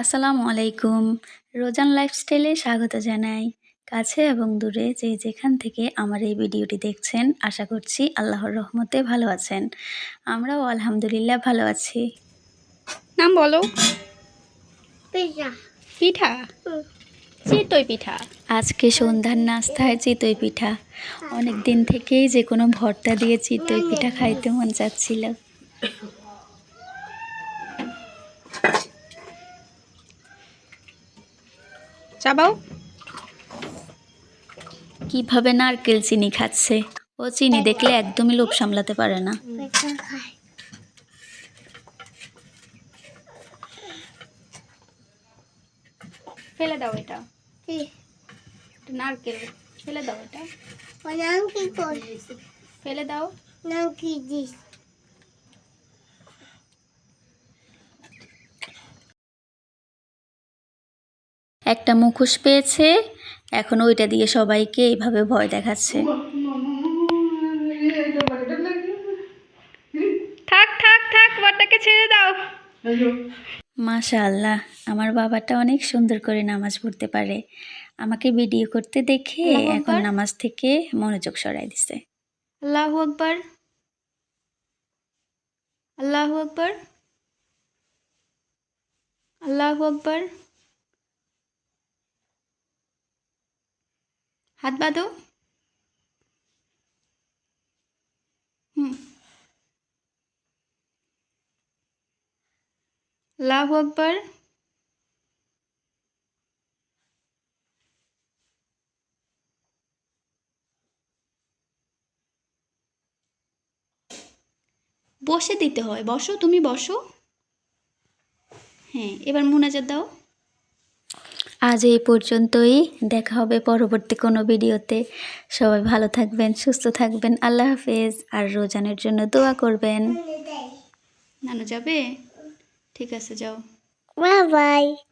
আসসালামু আলাইকুম। রোজান লাইফস্টাইলে স্বাগত জানাই। কাছে এবং দূরে যে যেখান থেকে আমার এই ভিডিওটি দেখছেন আশা করছি আল্লাহর রহমতে ভালো আছেন। আমরাও আলহামদুলিল্লাহ ভালো আছি। নাম বলো। পিঠা। চিতই পিঠা। আজকে সন্ধ্যার নাস্তায় চিতই পিঠা। অনেক দিন থেকেই যে কোনো ভর্তা দিয়ে চিতই পিঠা খাইতে মন চাচ্ছিল। চাবাও। কীভাবে নারকেল চিনি খাচ্ছে? ও চিনি দেখলে একদমই লোভ সামলাতে পারে না। ফেলে দাও এটা। কি? নারকেল ফেলে দাও এটা। কি ফেলে দাও। নাম একটা মুখোশ পেয়েছে। এখন ওইটা দিয়ে সবাইকে এইভাবে ভয় দেখাচ্ছে। থাক থাক থাক বাটাকে ছেড়ে দাও। মাশা আল্লাহ আমার বাবাটা অনেক সুন্দর করে নামাজ পড়তে পারে। আমাকে ভিডিও করতে দেখে এখন নামাজ থেকে মনোযোগ সরাই দিছে। আল্লাহু আকবার। আল্লাহু আকবার। আল্লাহু আকবার। হাত বাঁধো। হুম। আল্লাহু আকবার। বসে দিতে হয়। বসো, তুমি বসো। হ্যাঁ এবার মোনাজাত দাও। আজ এই পর্যন্তই। দেখা হবে পরবর্তী কোনো ভিডিওতে। সবাই ভালো থাকবেন সুস্থ থাকবেন। আল্লাহ হাফেজ। আর রোজানের জন্য দোয়া করবেন। নানু যাবে? ঠিক আছে যাও। Bye bye.